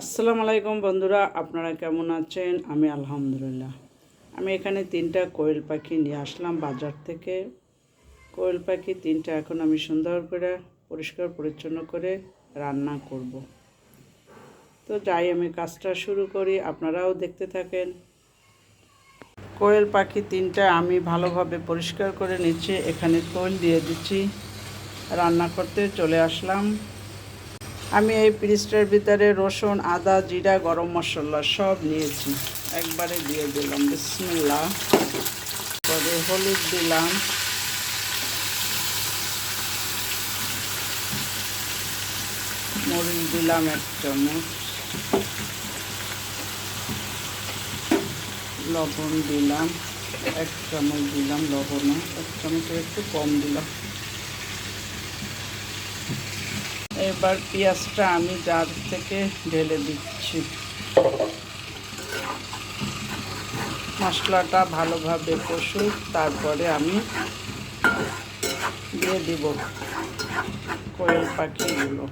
আসসালামু আলাইকুম বন্ধুরা, আপনারা কেমন আছেন? আমি আলহামদুলিল্লাহ। আমি এখানে তিনটা কোয়েল পাখি নিয়ে আসলাম বাজার থেকে। কোয়েল পাখি তিনটা এখন আমি সুন্দর করে, পরিষ্কার পরিচ্ছন্ন করে রান্না করব। তো যাই, আমি কাজটা শুরু করি, আপনারাও দেখতে থাকেন। কোয়েল পাখি তিনটা আমি ভালোভাবে পরিষ্কার করে নিচ্ছি, এখানে তোল দিয়ে দিচ্ছি। রান্না করতে চলে আসলাম। আমি এই পিরিস্টার ভিতরে রসুন, আদা, জিরা, গরম মশলা সব নিয়েছি। একবারে দিয়ে দিলাম বিসমিল্লা পরে হলুদ দিলাম। মরিচ দিলাম এক চামচ। লবণ দিলাম, এক চামচ দিলাম লবণ। এক চামচের একটু কম দিলাম। এবার পেঁয়াজটা আমি জার থেকে ঢেলে দিচ্ছি। মশলাটা ভালোভাবে কষুক, তারপরে আমি দিয়ে দিব কোয়েল পাখিগুলো।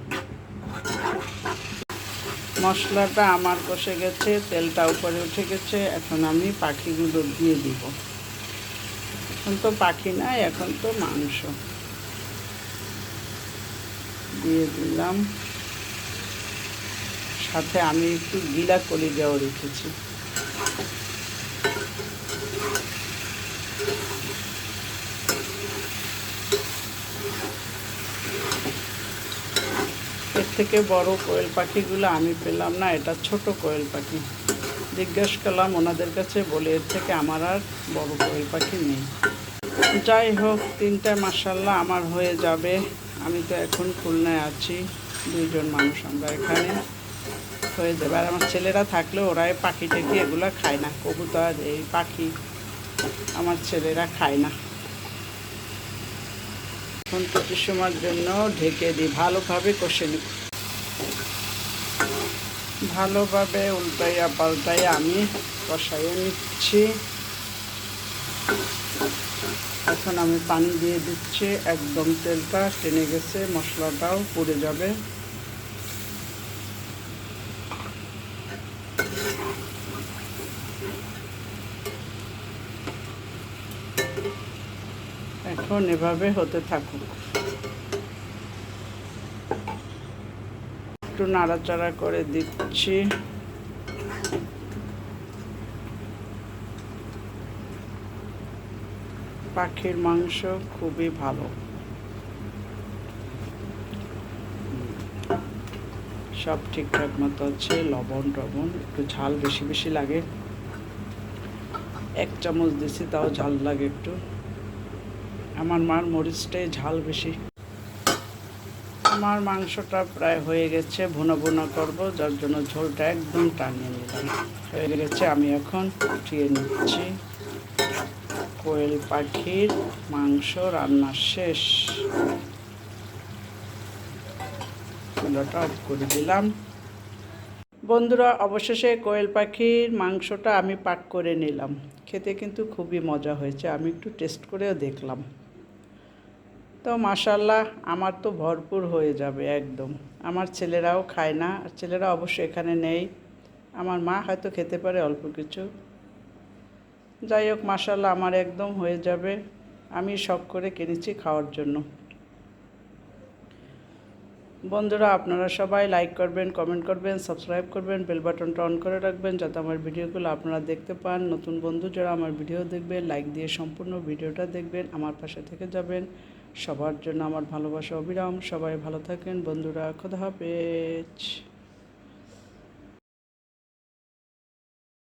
মশলাটা আমার কষে গেছে, তেলটা উপরে উঠে গেছে, এখন আমি পাখিগুলো দিয়ে দিব। এখন তো পাখি নাই, এখন তো মাংস। দিয়ে দিলাম। সাথে আমি একটু গিলা কলিজাও রেখেছি। এর থেকে বড় কোয়েল পাখিগুলো আমি পেলাম না, এটা ছোট কোয়েল পাখি। জিজ্ঞেস করলাম, ওনাদের কাছে বলে এর থেকে আমার আর বড় কোয়েল পাখি নেই। যাই হোক তিনটা মাসাল্লাহ আমার হয়ে যাবে। আমি তো এখন খুলনায় আছি, দুইজন মানুষ আমরা এখানে। হয়ে যাবে। আর আমার ছেলেরা থাকলে ওরাই পাখি টাকি এগুলো খায় না। কবুতর, এই পাখি আমার ছেলেরা খায় না। এখন কিছু সময়ের জন্য ঢেকে দিই। ভালোভাবে কষে নিই। ভালোভাবে উল্টাইয়া পাল্টাইয়া আমি কষাইয়ে নিচ্ছি। এখন আমি পানি দিয়ে দিচ্ছি, একদম তেলটা টেনে গেছে, মশলাটাও পুড়ে যাবে। এখন এভাবে হতে থাকুক। একটু নাড়াচাড়া করে দিচ্ছি। পাখির মাংস খুবই ভালো। সব ঠিকঠাক মতো আছে, লবণ টবণ, একটু ঝাল বেশি বেশি লাগে। এক চামচ দিছি, তাও ঝাল লাগে একটু। আমার মার মরিচটাই ঝাল বেশি। আমার মাংসটা প্রায় হয়ে গেছে, ভুনা ভুনা করব, যার জন্য ঝোলটা একদম টানিয়ে নিলাম। হয়ে গেছে, আমি এখন উঠিয়ে নিচ্ছি। কোয়েল পাখির মাংস রান্না শেষ। চুলাটা অফ করে দিলাম। বন্ধুরা, অবশেষে কোয়েল পাখির মাংসটা আমি পাক করে নিলাম। খেতে কিন্তু খুবই মজা হয়েছে, আমি একটু টেস্ট করেও দেখলাম। তো মাসাল্লাহ আমার তো ভরপুর হয়ে যাবে একদম। আমার ছেলেরাও খায় না, আর ছেলেরা অবশ্য এখানে নেই। আমার মা হয়তো খেতে পারে অল্প কিছু। যাই হোক মাসাল্লাহ আমার একদম হয়ে যাবে। আমি শখ করে কিনেছি খাওয়ার জন্য। বন্ধুরা, আপনারা সবাই লাইক করবেন কমেন্ট করবেন সাবস্ক্রাইব করবেন বেল বাটনটা অন করে রাখবেন, যাতে আমার ভিডিওগুলো আপনারা দেখতে পান। নতুন বন্ধু যারা আমার ভিডিও দেখবেন লাইক দিয়ে সম্পূর্ণ ভিডিওটা দেখবেন, আমার পাশে থেকে যাবেন। সবার জন্য আমার ভালোবাসা অবিরাম। সবাই ভালো থাকেন। বন্ধুরা, খোদা হাফেজ।